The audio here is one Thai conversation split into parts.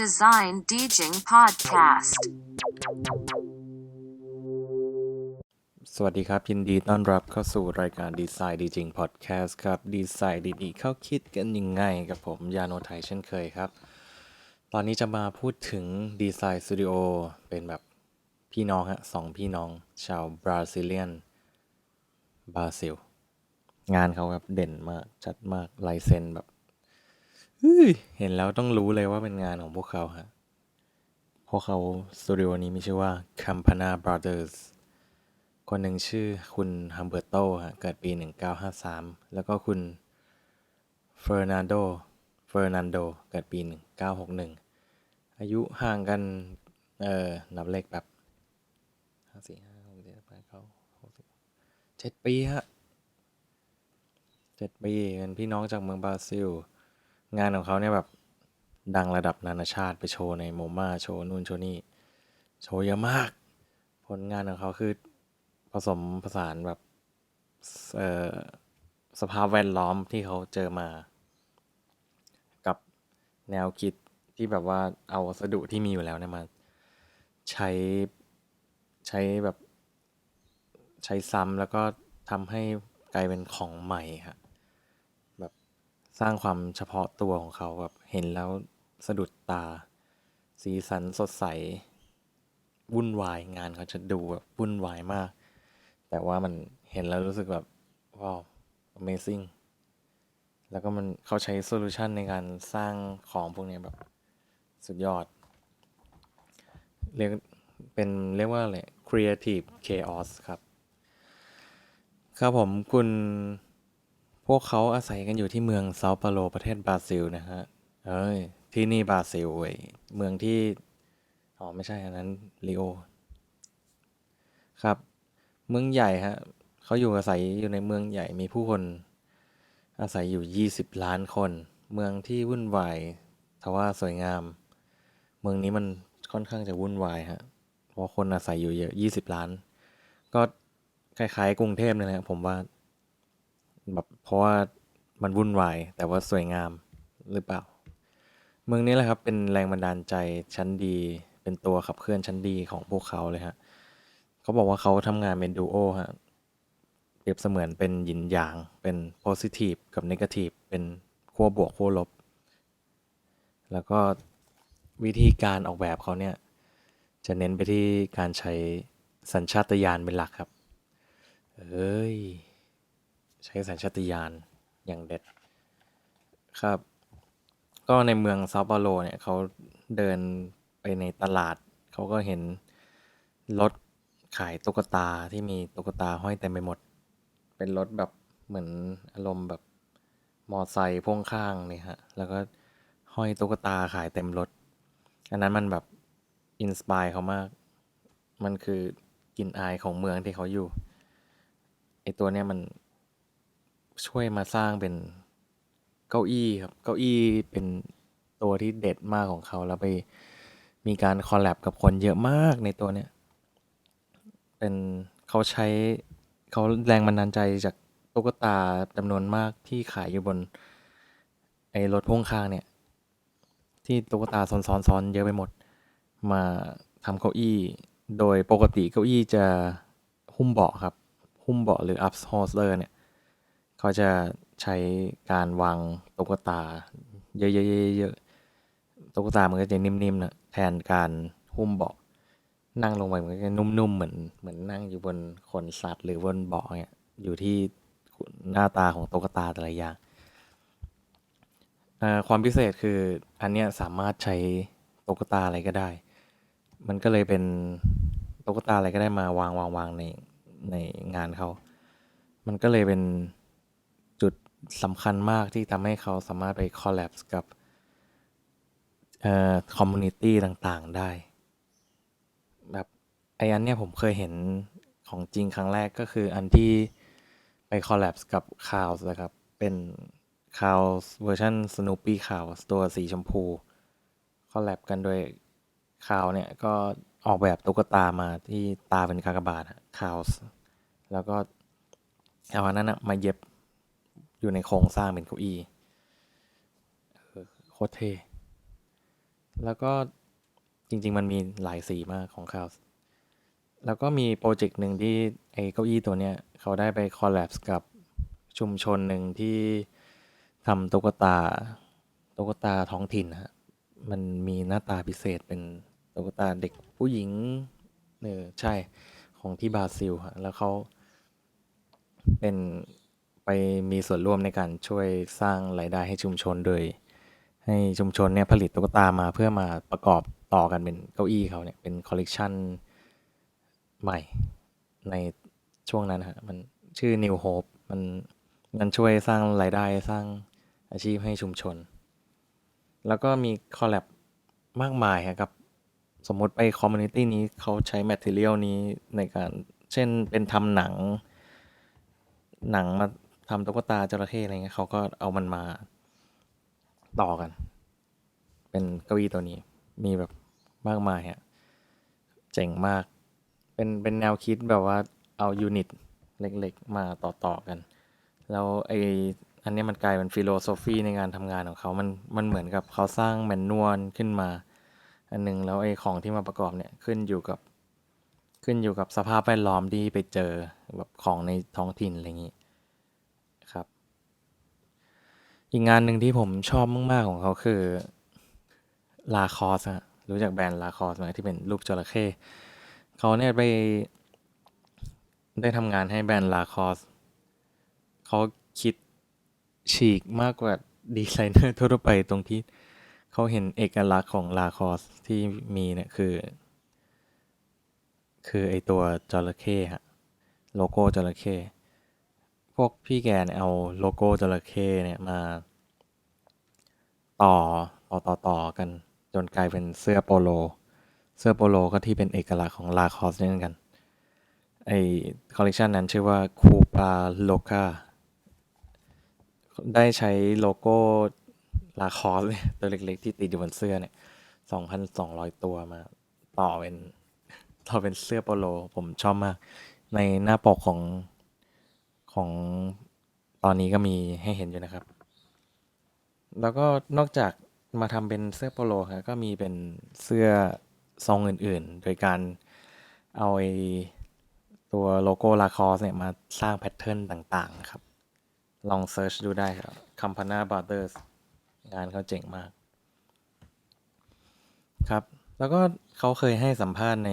Design DJing Podcast สวัสดีครับ ยินดีต้อนรับเข้าสู่รายการดีไซน์ดีจริงพอดแคสต์ครับ ดีไซน์ดีๆ เข้าคิดกันยังไงกับผม ยาโนไทยเช่นเคยครับ ตอนนี้จะมาพูดถึงดีไซน์สตูดิโอเป็นแบบพี่น้องฮะสองพี่น้องชาวบราซิเลียนบราซิล งานเขาแบบเด่นมาก ชัดมากลายเซ็นแบบ เห็นแล้วต้องรู้เลยว่าเป็นงานของพวกเขาฮะ พวกเขาสตูดิโอนี้มีชื่อว่า Campana Brothers คนหนึ่งชื่อคุณฮัมเบอร์โตฮะ เกิดปี 1953 แล้วก็คุณเฟอร์นันโด เฟอร์นันโด เกิดปี 1961 อายุห่างกัน เอ่อ นับเลขแบบห้าสี่ห้าหกเจ็ดแปดเก้าหกสิบเจ็ดปีฮะเจ็ดปีเป็นพี่น้องจากเมืองบราซิล งานของเขาเนี่ยแบบดังระดับนานาชาติไปโชว์ในโมมาโชว์นู่นโชว์นี่โชว์เยอะมาก ผลงานของเขาคือผสมผสานแบบเอ่อสภาพแวดล้อมที่เขาเจอมา กับแนวคิดที่แบบว่าเอาวัสดุที่มีอยู่แล้วเนี่ยมาใช้ใช้แบบใช้ซ้ำแล้วก็ทำให้กลายเป็นของใหม่ครับแบบ สร้างความเฉพาะตัวของเขาแบบเห็นแล้วสะดุดตา สีสันสดใส วุ่นวายงานเขาจะดูแบบวุ่นวายมาก แต่ว่ามันเห็นแล้วรู้สึกแบบว้าว amazing แล้วก็มันเขาใช้โซลูชันในการสร้างของพวกนี้แบบสุดยอด เรียกเป็นเรียกว่าอะไร creative chaos ครับ ครับผมคุณ พวกเขาอาศัยกันอยู่ที่เมืองเซาเปาโลประเทศบราซิลนะฮะ เอ้ย ที่นี่บราซิลเว้ย เมืองที่ อ๋อ ไม่ใช่อันนั้นริโอ ครับ เมืองใหญ่ฮะ เขาอยู่อาศัยอยู่ในเมืองใหญ่ มีผู้คน อาศัยอยู่ 20 ล้านคน เมืองที่วุ่นวายทว่าสวยงาม เมืองนี้มันค่อนข้างจะวุ่นวายฮะ เพราะคนอาศัยอยู่เยอะ 20 ล้าน ก็คล้ายๆกรุงเทพเลยนะผมว่า แบบเพราะว่ามันวุ่นวายแต่ว่าสวยงามหรือเปล่า เมืองนี้แหละครับเป็นแรงบันดาลใจชั้นดี เป็นตัวขับเคลื่อนชั้นดีของพวกเขาเลยฮะเขาบอกว่าเขาทำงานเป็นดูโอฮะเปรียบเสมือนเป็นหยินหยาง เป็นโพซิทีฟกับเนกาทีฟเป็นขั้วบวกขั้วลบ แล้วก็วิธีการออกแบบเขาเนี่ย จะเน้นไปที่การใช้สัญชาตญาณเป็นหลักครับ เอ้ย ใช้สัญชาตญาณอย่างเด็ดครับ ก็ในเมืองซาเปาโลเนี่ยเขาเดินไปในตลาด เขาก็เห็นรถขายตุ๊กตาที่มีตุ๊กตาห้อยเต็มไปหมด เป็นรถแบบเหมือนอารมณ์แบบมอไซค์พ่วงข้างเนี่ยฮะ แล้วก็ห้อยตุ๊กตาขายเต็มรถ อันนั้นมันแบบอินสปายเขามาก มันคือกลิ่นอายของเมืองที่เขาอยู่ ไอตัวเนี้ยมัน ช่วยมาสร้างเป็นเก้าอี้ครับ เก้าอี้เป็นตัวที่เด็ดมากของเขา แล้วไปมีการคอลแลบกับคนเยอะมากในตัวเนี้ย เป็นเขาใช้เขาแรงบันดาลใจจากตุ๊กตาจำนวนมากที่ขายอยู่บน ไอ้รถพ่วงข้างเนี่ย ที่ตุ๊กตาซ้อนๆซ้อนเยอะไปหมด มาทำเก้าอี้ โดยปกติเก้าอี้จะหุ้มเบาะครับ หุ้มเบาะหรือ upholster เนี่ย เขาจะใช้การวางตุ๊กตา เยอะๆๆๆตุ๊กตามันก็จะนิ่มๆนะแทนการหุ้มเบาะนั่งลงไปมันก็จะนุ่มๆเหมือนเหมือนนั่งอยู่บนขนสัตว์หรือบนเบาะเนี่ยอยู่ที่หน้าตาของตุ๊กตาแต่ละอย่างความพิเศษคืออันเนี้ยสามารถใช้ตุ๊กตาอะไรก็ได้ มันก็เลยเป็นตุ๊กตาอะไรก็ได้มาวางวางวางในในงานเขา มันก็เลยเป็น สำคัญมากที่ทำให้เขาสามารถไปคอลแลบกับเอ่อคอมมูนิตี้ต่างๆได้ แบบไออันเนี้ยผมเคยเห็นของจริงครั้งแรกก็คืออันที่ไปคอลแลบกับคาวส์นะครับ เป็นคาวส์เวอร์ชันสโนปี้คาวส์ตัวสีชมพูคอลแลบกันโดยคาวเนี่ยก็ออกแบบตุ๊กตามาที่ตาเป็นกากบาทคาวส์แล้วก็เอาอันนั้นนะมาเย็บ อยู่ในโครงสร้างเป็นเก้าอี้โคตรเท่แล้วก็จริง ๆ มันมีหลายสีมากของเขาแล้วก็มีโปรเจกต์หนึ่งที่ไอ้เก้าอี้ตัวเนี้ยเขาได้ไปคอลแลบกับชุมชนหนึ่งที่ทำตุ๊กตาตุ๊กตาท้องถิ่นฮะมันมีหน้าตาพิเศษเป็นตุ๊กตาเด็กผู้หญิงเออใช่ของที่บราซิลฮะแล้วเขาเป็น ไปมีส่วนร่วมในการช่วยสร้างรายได้ให้ชุมชนโดย ให้ชุมชนเนี่ยผลิตตุ๊กตามาเพื่อมาประกอบต่อกันเป็นเก้าอี้เขาเนี่ยเป็นคอลเลกชันใหม่ในช่วงนั้นฮะมันชื่อ New Hope มันมันช่วยสร้างรายได้สร้างอาชีพให้ชุมชน แล้วก็มีคอลแลบมากมายฮะกับ สมมติไปคอมมูนิตี้นี้เขาใช้แมทเทียลนี้ในการ เช่นเป็นทำหนัง หนังมา ทำตุ๊กตาจระเข้อะไรเงี้ยเขาก็เอามันมาต่อกัน เป็นเก้าอี้ตัวนี้ มีแบบมากมายฮะเจ๋งมาก เป็นเป็นแนวคิดแบบว่าเอายูนิตเล็กๆ มาต่อๆกัน แล้วไออันนี้มันกลายเป็นฟิโลโซฟีในการทำงานของเขา มันมันเหมือนกับเขาสร้างแมนนวลขึ้นมา อันหนึงแล้วไอของที่มาประกอบเนี่ยขึ้นอยู่กับขึ้นอยู่กับสภาพแวดล้อมที่ไปเจอแบบของในท้องถิ่นอะไรอย่างนี้ครับ อีกงานหนึ่งที่ผมชอบมากๆของเขาคือลาคอสฮะรู้จักแบรนด์ลาคอสไหมที่เป็นรูปจระเข้เขาเนี่ยไปได้ทำงานให้แบรนด์ลาคอสเขาคิดฉีกมากกว่าดีไซเนอร์ทั่วไปตรงที่เขาเห็นเอกลักษณ์ของลาคอสที่มีเนี่ยคือ คือไอตัวจระเข้ฮะโลโก้จระเข้ พวกพี่แกเนี่ยเอาโลโก้จระเข้เนี่ยมา ต่อต่อต่อต่อกัน จนกลายเป็นเสื้อโปโล เสื้อโปโลก็ที่เป็นเอกลักษณ์ของลาคอสเช่นกันไอคอลเลกชันนั้นชื่อว่าคูปาโลกาได้ใช้โลโก้ลาคอสเนี่ยตัวเล็กๆ ที่ติดอยู่บนเสื้อเนี่ยสองพันสองร้อยตัวมา ต่อเป็น ต่อเป็นเสื้อโปโล ผมชอบมาก ในหน้าปกของ ของตอนนี้ก็มีให้เห็นอยู่นะครับ แล้วก็นอกจากมาทำเป็นเสื้อโปโลครับก็มีเป็นเสื้อทรงอื่นๆ โดยการเอาไอตัวโลโก้ลาคอสเนี่ยมาสร้างแพทเทิร์นต่างๆนะครับ ลองเซิร์ชดูได้ครับ Campana Brothers งานเขาเจ๋งมาก ครับ แล้วก็เขาเคยให้สัมภาษณ์ใน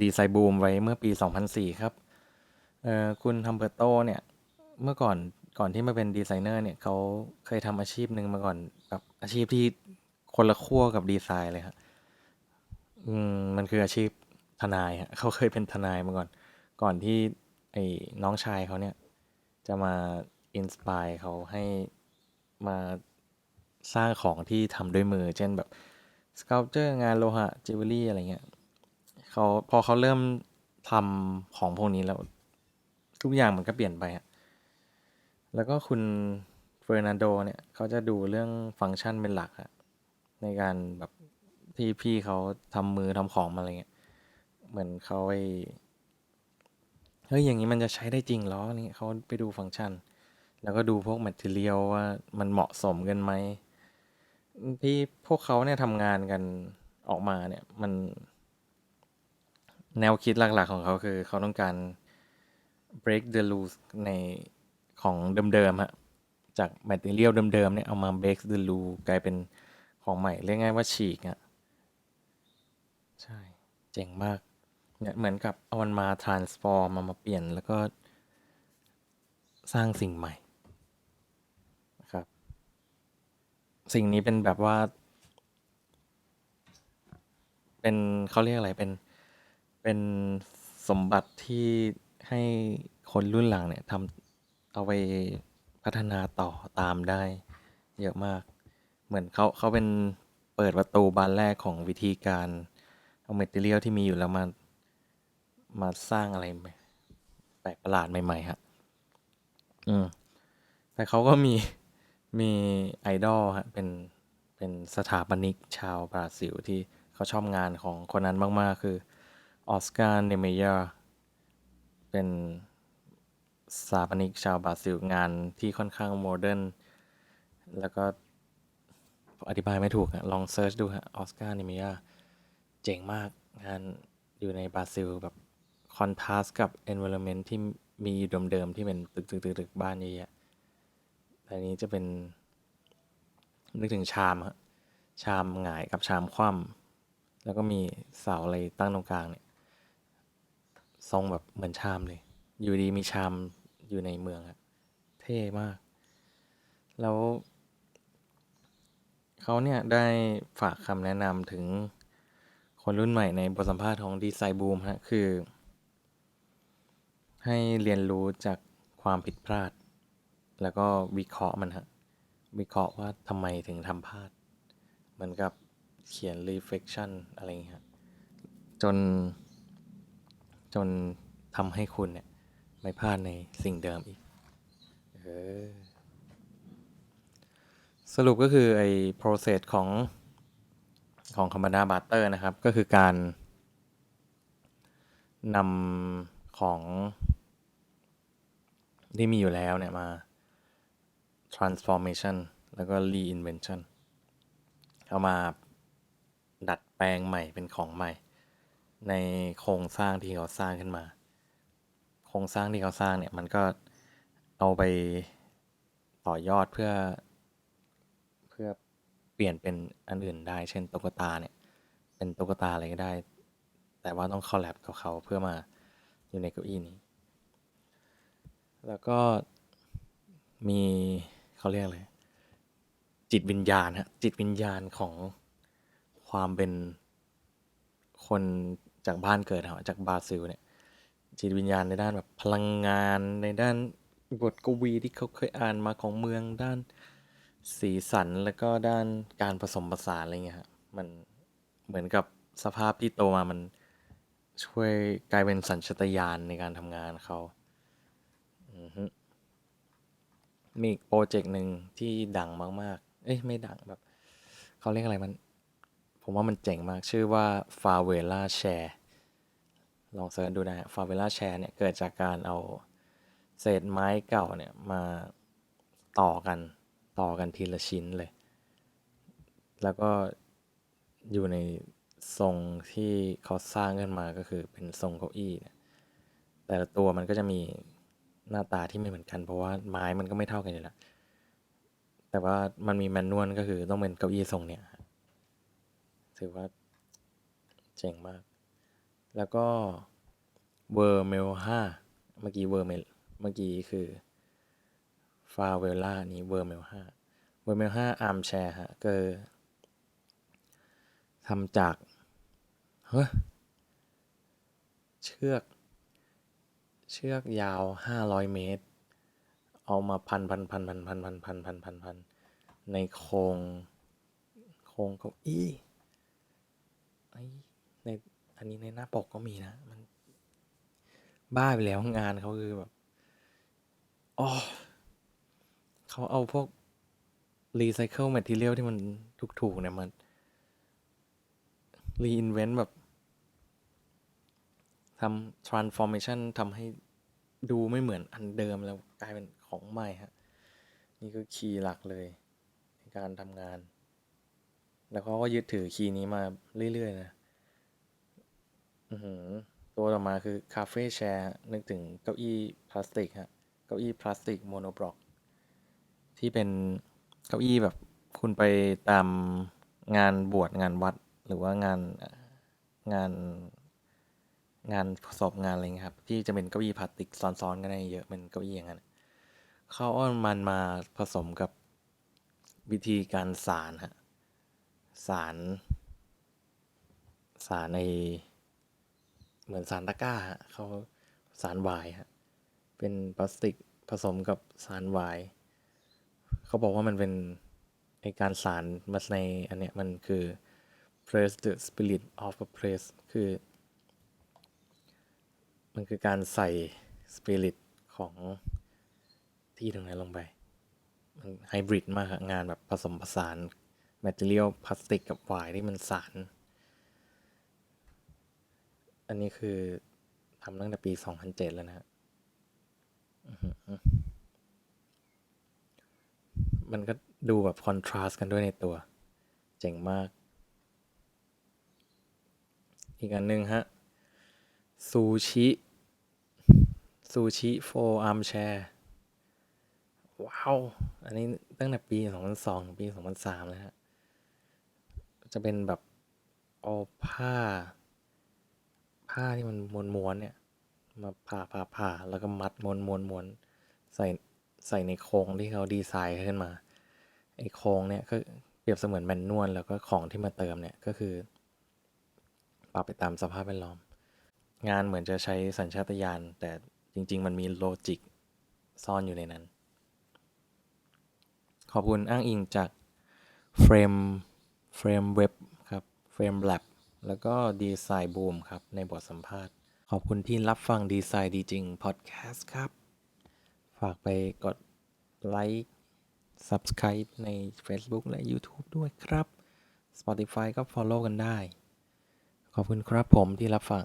ดีไซน์บูมไว้เมื่อปี 2004 ครับ คุณทัมเบอร์โตเนี่ย เมื่อก่อนก่อนที่มาเป็นดีไซเนอร์เนี่ยเขาเคยทำอาชีพหนึ่งมาก่อนแบบอาชีพที่คนละขั้วกับดีไซน์เลยครับอืมมันคืออาชีพทนายฮะเขาเคยเป็นทนายมาก่อน ก่อนที่ไอ้น้องชายเขาเนี่ย จะมาอินสปายเขาให้มาสร้างของที่ทำด้วยมือ เช่นแบบส c ั l เจอร์งานโลหะจิวเวลรี่อะไรเงี้ยเขาพอเขาเริ่มทำของพวกนี้แล้ว ทุกอย่างมันก็เปลี่ยนไปอะแล้วก็คุณเฟอร์นันโดเนี่ยเขาจะดูเรื่องฟังก์ชันเป็นหลักอะในการแบบที่พี่เขาทำมือทำของมาอะไรเงี้ย เหมือนเขาไปเฮ้ยอย่างนี้มันจะใช้ได้จริงเหรอนี่เขาไปดูฟังก์ชัน แล้วก็ดูพวกแมทเทียลว่ามันเหมาะสมกันไหมที่พวกเขาเนี่ยทำงานกันออกมาเนี่ยมัน แนวคิดหลักๆของเขาคือ เขาต้องการ break the rules ในของเดิมๆฮะจาก material เดิมๆเนี่ยเอามา break the rule กลายเป็นของใหม่เรียกง่ายว่าฉีกอะใช่ เจ๋งมากเนี่ยเหมือนกับเอามันมา transform มามาเปลี่ยนแล้วก็สร้างสิ่งใหม่นะครับ สิ่งนี้เป็นแบบว่า เป็นเขาเรียกอะไรเป็นเป็นสมบัติที่ ให้คนรุ่นหลังเนี่ยทำเอาไปพัฒนาต่อตามได้ เยอะมาก เหมือนเขาเขาเป็นเปิดประตูบานแรกของวิธีการเอาเมทีเรียลที่มีอยู่แล้วมามาสร้างอะไรแปลกประหลาดใหม่ ๆ ฮะ อืม แต่เขาก็มีมีไอดอลฮะ เป็นเป็นสถาปนิกชาวบราซิลที่เขาชอบงานของคนนั้นมาก ๆ คือออสการ์เนเมยา เป็นสถาปนิกชาวบราซิลงานที่ค่อนข้างโมเดิร์นแล้วก็อธิบายไม่ถูกอะลองเซิร์ชดูฮะออสการ์นิเมียเจ๋งมากงานอยู่ในบราซิลแบบคอนทราสกับ environment ที่มีเดิมๆที่เป็นตึกตึกตึกตึกบ้านเยอะๆแต่นนี้จะเป็น นึกถึงชามฮะชามหงายกับชามคว่ำแล้วก็มีเสาอะไรตั้งตรงกลางเนี่ย ทรงแบบเหมือนชามเลย อยู่ดีมีชามอยู่ในเมืองอะเท่มาก แล้วเขาเนี่ยได้ฝากคำแนะนำถึงคนรุ่นใหม่ในบทสัมภาษณ์ของดีไซน์บูมฮะ คือ ให้เรียนรู้จากความผิดพลาด แล้วก็วิเคราะห์มันฮะ วิเคราะห์ว่าทำไมถึงทำพลาด เหมือนกับเขียน reflection อะไรอย่างเงี้ยฮะจน จนทำให้คุณเนี่ยไม่พลาดในสิ่งเดิมอีกเออสรุปก็คือไอ้ process ของของคอมมานดาบัตเตอร์นะครับ ก็คือการนำของที่มีอยู่แล้วเนี่ยมา transformation แล้วก็ reinvention เอามาดัดแปลงใหม่เป็นของใหม่ ในโครงสร้างที่เขาสร้างขึ้นมา โครงสร้างที่เขาสร้างเนี่ยมันก็เอาไปต่อยอดเพื่อ เพื่อเปลี่ยนเป็นอันอื่นได้ เช่นตุ๊กตาเนี่ย เป็นตุ๊กตาอะไรก็ได้ แต่ว่าต้องคอลแลบกับเขาเพื่อมาอยู่ในเก้าอี้นี้ แล้วก็มีเขาเรียกอะไรจิตวิญญาณฮะจิตวิญญาณของความเป็นคน จากบ้านเกิดเขาจากบราซิลเนี่ยจิตวิญญาณในด้านแบบพลังงานในด้านบทกวีที่เขาเคยอ่านมาของเมืองด้านสีสันแล้วก็ด้านการผสมผสานอะไรเงี้ยฮะมันเหมือนกับสภาพที่โตมามันช่วยกลายเป็นสัญชาตญาณในการทำงานเขาอือฮึมีอีกโปรเจกต์หนึ่งที่ดังมาก ๆ เอ้ยไม่ดังแบบ เขาเรียกอะไรมัน ผมว่ามันเจ๋งมากชื่อว่า Favela Share ลองเสิร์ชดูนะฮะ Favela Share เนี่ยเกิดจากการเอาเศษไม้เก่าเนี่ยมาต่อกันต่อกันทีละชิ้นเลย แล้วก็อยู่ในทรงที่เขาสร้างขึ้นมาก็คือเป็นทรงเก้าอี้เนี่ยแต่ละตัวมันก็จะมีหน้าตาที่ไม่เหมือนกัน เพราะว่าไม้มันก็ไม่เท่ากันอยู่แล้วแต่ว่ามันมีแมนนวลก็คือต้องเป็นเก้าอี้ทรงเนี่ย ถือว่าเจ๋งมาก แล้วก็เวอร์เมลห้าเมื่อกี้เวอร์เมลเมื่อกี้คือฟาเวล่านี้เวอร์เมลห้าเวอร์เมลห้าอาร์มแชร์ฮะก็ทำจากเฮ้เชือก เชือกยาวห้าร้อยเมตร เอามาพันพันพันพันพันพันพันพันพันพันในโครงโครงเก้าอี้ ในอันนี้ในหน้าปกก็มีนะ มัน บ้าไปแล้วงานเขาคือแบบอ๋อเขาเอาพวกรีไซเคิลแมทเทียลที่มันถูกๆเนี่ยมันรีอินเวนต์แบบทำ transformation ทำให้ดูไม่เหมือนอันเดิมแล้วกลายเป็นของใหม่ฮะ นี่คือคีย์หลักเลยในการทำงาน แล้วเขาก็ยึดถือคีย์นี้มาเรื่อยๆนะตัวต่อมาคือคาเฟ่แชร์นึกถึงเก้าอี้พลาสติกฮะ เก้าอี้พลาสติกโมโนบล็อก ที่เป็นเก้าอี้แบบคุณไปตามงานบวชงานวัดหรือว่างานงานงานศพงานอะไรเงี้ยครับ ที่จะเป็นเก้าอี้พลาสติกซ้อนๆกันได้เยอะเป็นเก้าอี้อย่างนั้นเขาเอามันมาผสมกับวิธีการสารฮะ สาร สารในเหมือนสารตะกร้าเขาสารวายฮะเป็นพลาสติกผสมกับสารวาย เขาบอกว่ามันเป็นในการสารมาในอันเนี้ยมันคือ press the spirit of a place คือ มันคือการใส่ spirit ของที่ตรงนั้นลงไป มันไฮบริดมากงานแบบผสมผสาน material พลาสติกกับวายที่มันสาร อันนี้คือทำตั้งแต่ปี2007แล้วนะฮะอื้อหือมันก็ดูแบบคอนทราสต์กันด้วยในตัว เจ๋งมาก อีกอันหนึ่งฮะ ซูชิซูชิโฟอาร์มแชร์ว้าว อันนี้ตั้งแต่ปี 2002 ถึงปี 2003แล้วฮะ จะเป็นแบบเอาผ้า ผ้าที่มันม้วนๆเนี่ย มาผ่าผ่าผ่าแล้วก็มัดม้วนม้วนม้วนใส่ใส่ในโครงที่เขาดีไซน์ขึ้นมาไอ้โครงเนี่ยก็เปรียบเสมือนแมนนวลแล้วก็ของที่มาเติมเนี่ยก็คือปรับไปตามสภาพแวดล้อม งานเหมือนจะใช้สัญชาตญาณแต่จริง ๆ มันมีโลจิกซ่อนอยู่ในนั้น ขอบคุณอ้างอิงจากเเฟรมเว็บครับเฟรมแลบแล้วก็ดีไซน์บูมครับ ในบทสัมภาษณ์ ขอบคุณที่รับฟังดีไซน์ดีจริงพอดแคสต์ครับ ฝากไปกดไลค์ Subscribe ใน Facebook และ YouTube ด้วยครับ Spotify ก็ Follow กันได้ ขอบคุณครับผมที่รับฟัง